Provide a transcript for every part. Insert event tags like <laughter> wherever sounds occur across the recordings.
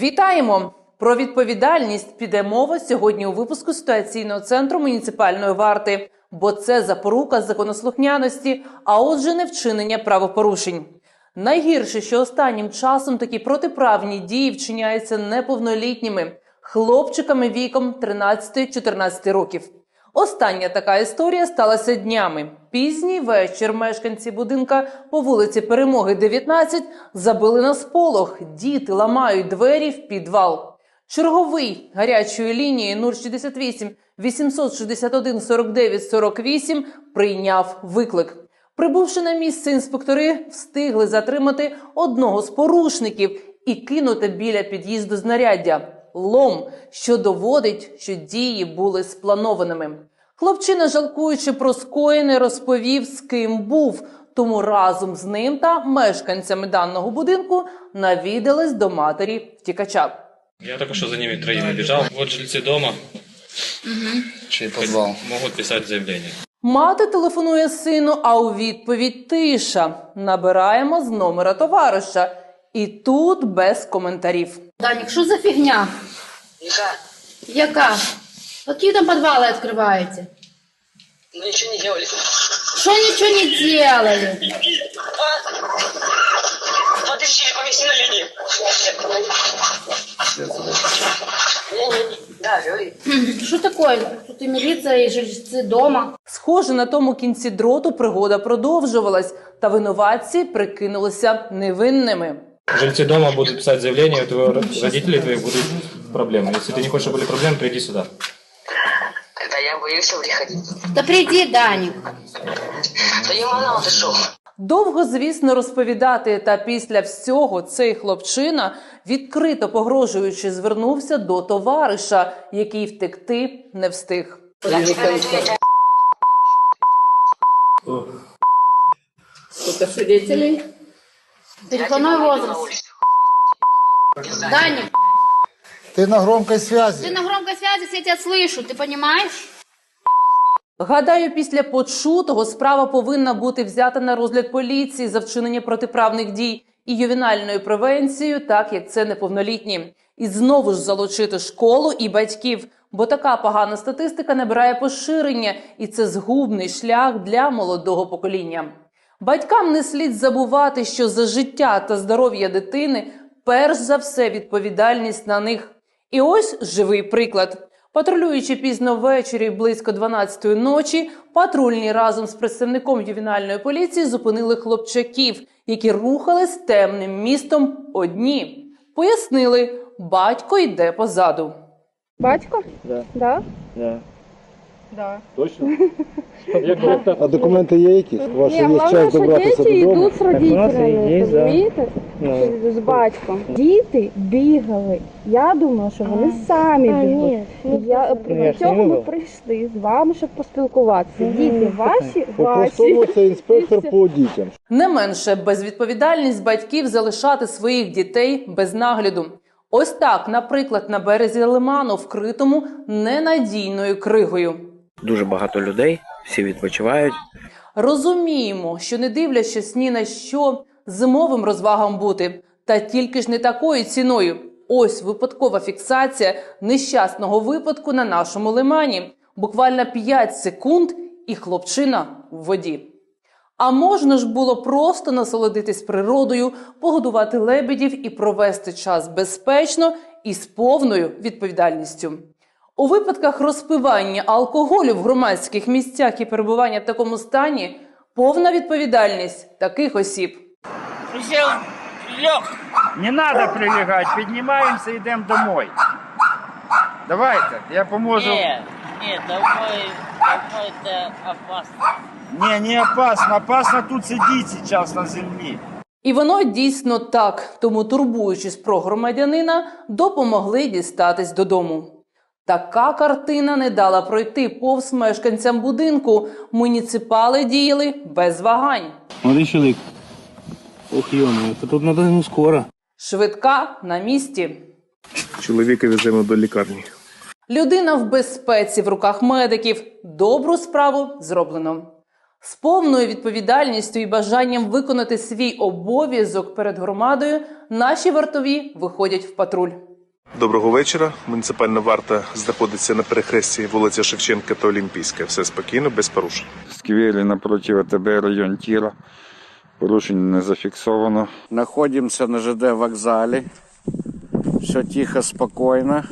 Вітаємо! Про відповідальність піде мова сьогодні у випуску ситуаційного центру муніципальної варти, бо це запорука законослухняності, а отже, не вчинення правопорушень. Найгірше, що останнім часом такі протиправні дії вчиняються неповнолітніми хлопчиками віком 13-14 років. Остання така історія сталася днями. Пізній вечір мешканці будинка по вулиці Перемоги 19 забили на сполох. Діти ламають двері в підвал. Черговий гарячої лінії 068 861 49 48 прийняв виклик. Прибувши на місце, інспектори встигли затримати одного з порушників і кинути біля під'їзду знаряддя лом, що доводить, що дії були спланованими. Хлопчина, жалкуючи про скоєне, розповів, з ким був. Тому разом з ним та мешканцями даного будинку навідались до матері втікача. Я только что за ними троими бежал. Вот жильцы дома Чей подвал? могут писать заявление. Мати телефонує сину, а у відповідь тиша. Набираємо з номера товариша. І тут без коментарів. Данік, що за фігня? Яка? Яка? Які там підвали відкриваєте? Мы ничего не делали. Що нічого не делали? А? Подожди, повиси на линии. Да. Що таке? Тут і міліція, і жильці дома. Схоже, на тому кінці дроту пригода продовжувалась, та винуватці прикинулися невинними. Жильцы дома будут писать заявление, у твоего родителей твоих будут проблемы. Если ты не хочешь, чтобы были проблемы, приди сюда. Когда я боюсь приходить. Та прийди, Данік. Да я манал дошел. Довго, звісно, розповідати, та після всього цей хлопчина, відкрито погрожуючи, звернувся до товариша, який втекти не встиг. Сколько свидетелей? Переходной возраст. Данік, Ты на громкой связи. ти на громкой связи, все тебя слышу, ти понимаешь? Гадаю, після почутого справа повинна бути взята на розгляд поліції за вчинення протиправних дій і ювенальною превенцією, так як це неповнолітні, і знову ж залучити школу і батьків, бо така погана статистика набирає поширення, і це згубний шлях для молодого покоління. Батькам не слід забувати, що за життя та здоров'я дитини перш за все відповідальність на них. І ось живий приклад. Патрулюючи пізно ввечері близько 12-ї ночі, патрульні разом з представником ювенальної поліції зупинили хлопчаків, які рухались темним містом одні. Пояснили, батько йде позаду. Батько? Да. Да? Да. Да. Точно? <laughs> А документи є якісь? У вас Ні, є головне, час що добратися діти додому? йдуть з у нас і родителями, є, да. розумієте? Ну. З батьком. Діти бігали. Я думала, що вони самі бігли. Я Ну, для я ж не ми прийшли з вами, щоб поспілкуватися. Діти ваші, ваші. це інспектор <laughs> по дітям. Не менше безвідповідальність батьків залишати своїх дітей без нагляду. Ось так, наприклад, на березі лиману, вкритому ненадійною кригою. Дуже багато людей, всі відпочивають. Розуміємо, що не дивлячись ні на що зимовим розвагам бути, та тільки ж не такою ціною. Ось випадкова фіксація нещасного випадку на нашому лимані. Буквально 5 секунд, і хлопчина в воді. А можна ж було просто насолодитись природою, погодувати лебедів і провести час безпечно і з повною відповідальністю. У випадках розпивання алкоголю в громадських місцях і перебування в такому стані повна відповідальність таких осіб. Не надо прилягать, піднімаємося, йдемо домой. Давайте, я поможу. Нет, нет, домой, домой это опасно. Не, не опасно, опасно тут сидіти зараз на землі. І воно дійсно так. Тому, турбуючись про громадянина, допомогли дістатись додому. Така картина не дала пройти повз мешканцям будинку. Муніципали діяли без вагань. Молодий чоловік. Ох, йомо, то тут надо ну скоро. Швидка на місці. Чоловіка веземо до лікарні. Людина в безпеці в руках медиків. Добру справу зроблено. З повною відповідальністю і бажанням виконати свій обов'язок перед громадою наші вартові виходять в патруль. Доброго вечора. Муніципальна варта знаходиться на перехресті вулиця Шевченка та Олімпійська. Все спокійно, без порушень. В сквері напроти АТБ район Тіра. Порушень не зафіксовано. Находимся на ЖД вокзале. Все тихо, спокойно.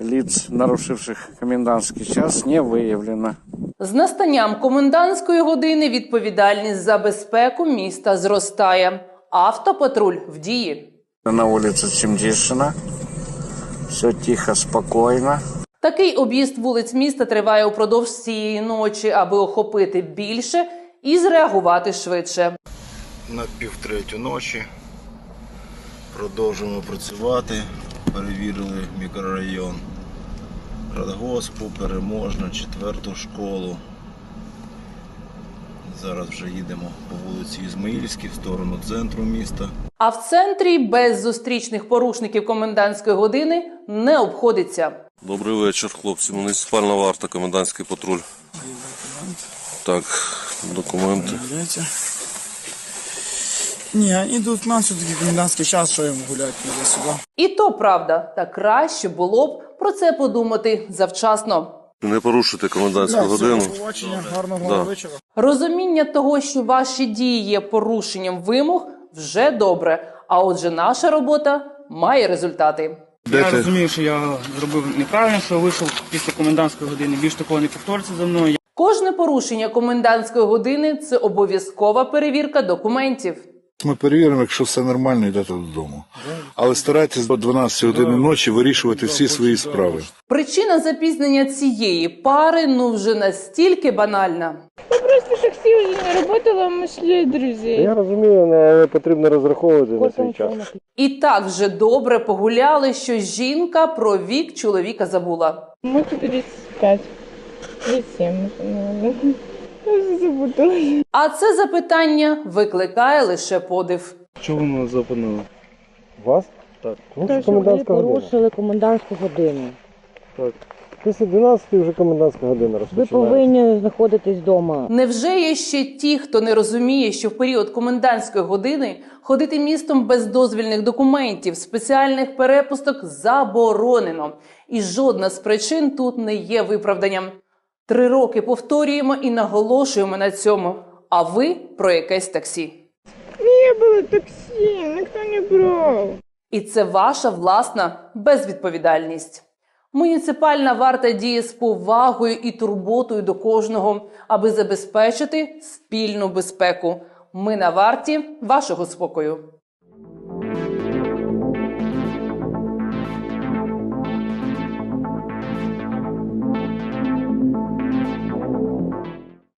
Лиц, нарушивших комендантский час, не выявлено. З настанням комендантської години відповідальність за безпеку міста зростає. Автопатруль в дії. На улице Чемдишина. Все тихо, спокойно. Такий об'їзд вулиць міста триває упродовж цієї ночі, аби охопити більше і зреагувати швидше. На півтретю ночі продовжуємо працювати. Перевірили мікрорайон Радгоспу, Переможна, четверту школу. Зараз вже їдемо по вулиці Ізмаїльській в сторону центру міста. А в центрі без зустрічних порушників комендантської години не обходиться. Добрий вечір, хлопці. Муніципальна варта, комендантський патруль. Так, документи. Ні, ідуть на все-таки комендантський час, що їм гуляти туди-сюди. І то правда, та краще було б про це подумати завчасно. Не порушуйте комендантську годину. гарного Да. вечора. Розуміння того, що ваші дії є порушенням вимог, вже добре. А отже, наша робота має результати. Я розумію, що я зробив неправильно, що вийшов після комендантської години. Більш такого не повториться за мною. Кожне порушення комендантської години це обов'язкова перевірка документів. Ми перевіримо, якщо все нормально, йдете додому. Але старайтесь до 12 години ночі вирішувати всі свої справи. Причина запізнення цієї пари ну вже настільки банальна. Ми шли, друзі. розумію, але потрібно розраховувати на свій час. І так вже добре погуляли, що жінка про вік чоловіка забула. Ми 35. 37, може. Я вже забула. А це запитання викликає лише подив. Чого ви нас зупинили? Вас? Так. Тому що комендантська година. комендантську годину. Після 12 вже комендантська година розпочинається. знаходитись вдома. Невже є ще ті, хто не розуміє, що в період комендантської години ходити містом без дозвільних документів, спеціальних перепусток заборонено, і жодна з причин тут не є виправданням. Три роки повторюємо і наголошуємо на цьому. А ви про якесь таксі. Не було таксі, ніхто не брав. І це ваша власна безвідповідальність. Муніципальна варта діє з повагою і турботою до кожного, аби забезпечити спільну безпеку. Ми на варті вашого спокою.